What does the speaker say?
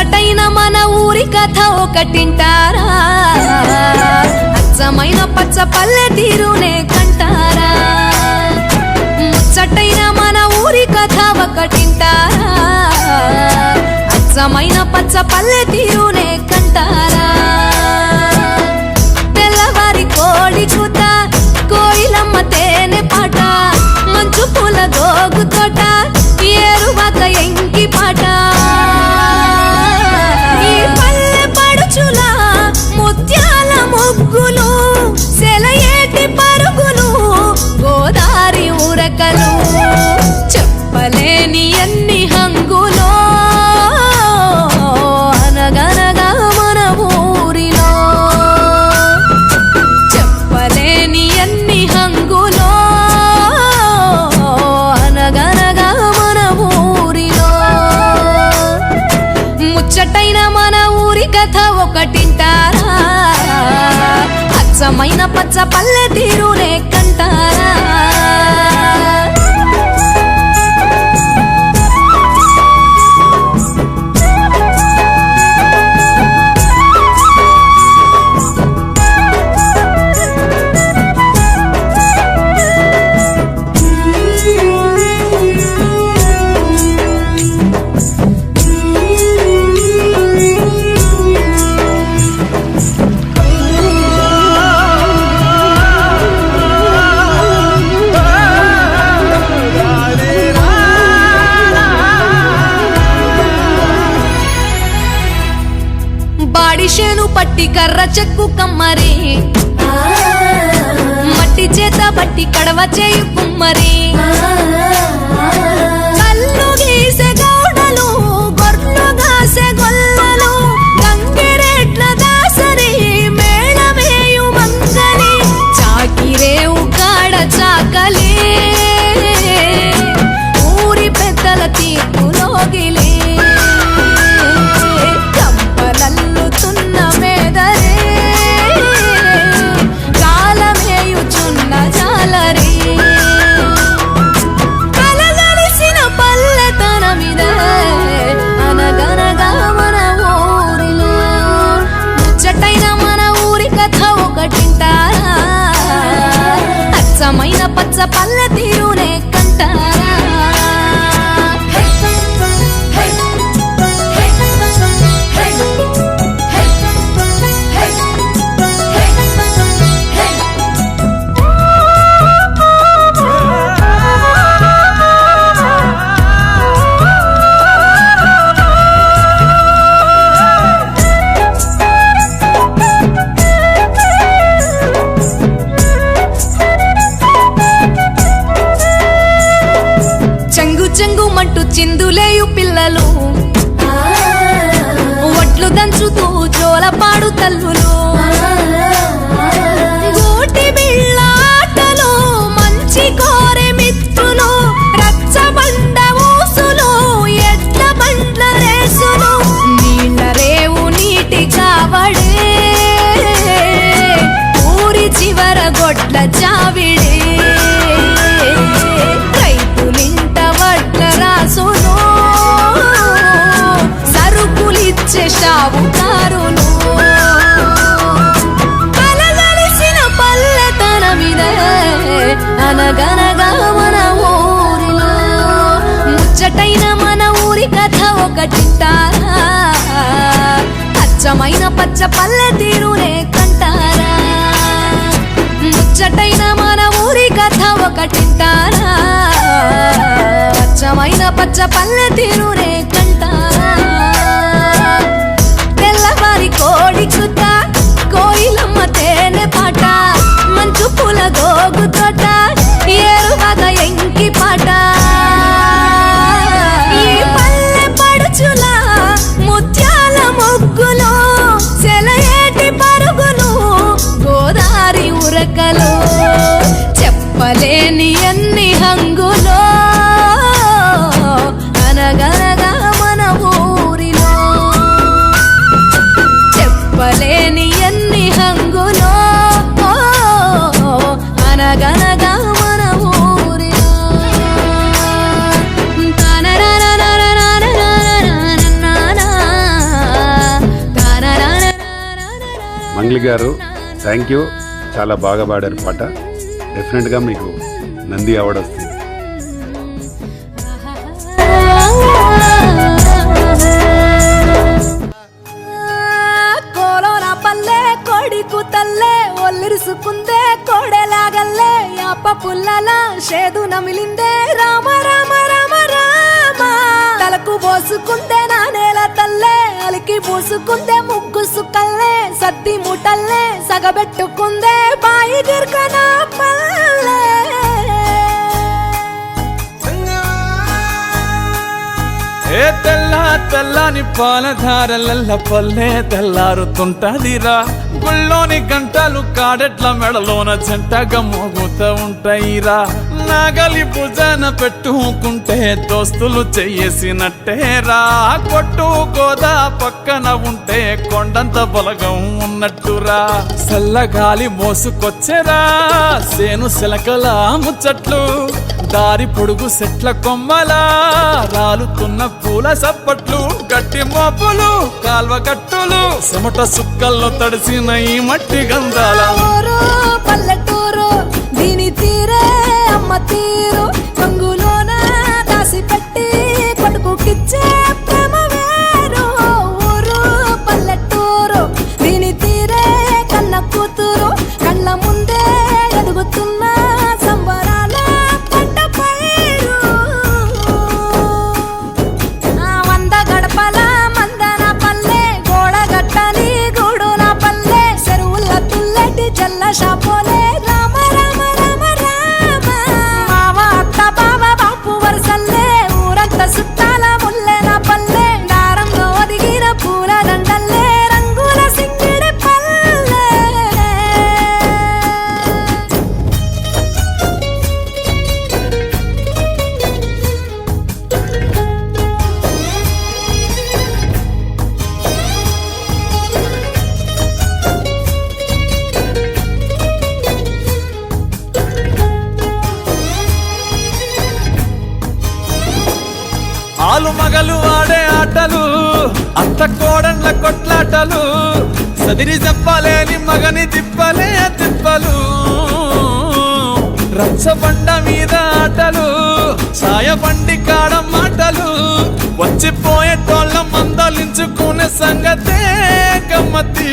ఒక్కటైన మన ఊరి కథ ఒకటింటారా? అచ్చమైన పచ్చ పల్లె తీరునే కంటారా? ముచ్చటైన మన ఊరి కథ ఒకటింటారా? అచ్చమైన పచ్చ పల్లె తీరునే కంటారా? తెల్లవారి కోడి కూత కోయిలమ్మ తేనె పాట మంచు పూల గోగు తోట ఏరువాక ఎంకి పాట. ఒకటింటారా? అచ్చమైన పచ్చ పల్లె తీరునే కంటారా? బాడిషేను కర్ర చెక్కు కమ్మరి. మట్టి చేత బట్టి కడవ చేయు కుమ్మరి. చిందులేయు పిల్లలు. ఒట్లు దంచుతూ జోలపాడు తల్లులు. సరుకులిచ్చే షావుకారులు కలగలిసిన పల్లెతనమిదే అనగనగా మన ఊరిలో ముచ్చటైన మన ఊరి కథ ఒకటింటారా అచ్చమైన పచ్చ పల్లె తీరునే కంటారా? ముచ్చటైన మన ఊరి కథ ఒకటింటారా? అచ్చమైన పచ్చ పల్లె తీరునే గనగనగా మంగ్లి గారు థ్యాంక్ యూ చాలా బాగా పాడారు పాట. డెఫినెట్గా మీకు నంది అవార్డు వస్తుంది. ఒల్లిరుసుకుందే కోడెలాగల్లే యాప పుల్లల షేదు నమిలిందే. రామ రామ రామ రామ. తలకు పోసుకుందే నా నేల తల్లే అలికి పూసుకుందే ముగ్గు సుక్కల్లే సత్తి ముటల్లే సగబెట్టుకుందే బాయి గిర్కన పల్లే. ఏ తెల్ల తెల్లని పాలధారలల్ల పల్లె తెల్లారుతుంటదిరా. గుళ్ళోని గంటలు కాడెట్ల మెడలోన జంటగా మోగుతూ ఉంటాయిరా. నాగలి భుజాన పెట్టుకుంటే దోస్తులు చెయ్యేసినట్టేరా కొట్టు గోదా పక్కన ఉంటే కొండంత బలగం ఉన్నట్టురా. చల్లగాలి మోసుకొచ్చేరా. సేను శిలకల ముచ్చట్లు దారి పొడుగు సెట్ల కొమ్మలా. రాలుతున్న పూల సప్పట్లు గట్టి మోపులు కాల్వ కట్టులు చెమట సుక్కల్లో తడిసిన ఈ మట్టి గంధాల. కొట్లాటలు సదిరి చెప్పలేని మగని తిప్పలే తిప్పలు. రచ్చబండ మీద ఆటలు సాయబండి కాడ మాటలు. వచ్చిపోయేటోళ్ళ మందలించుకునే సంగతే గమ్మతి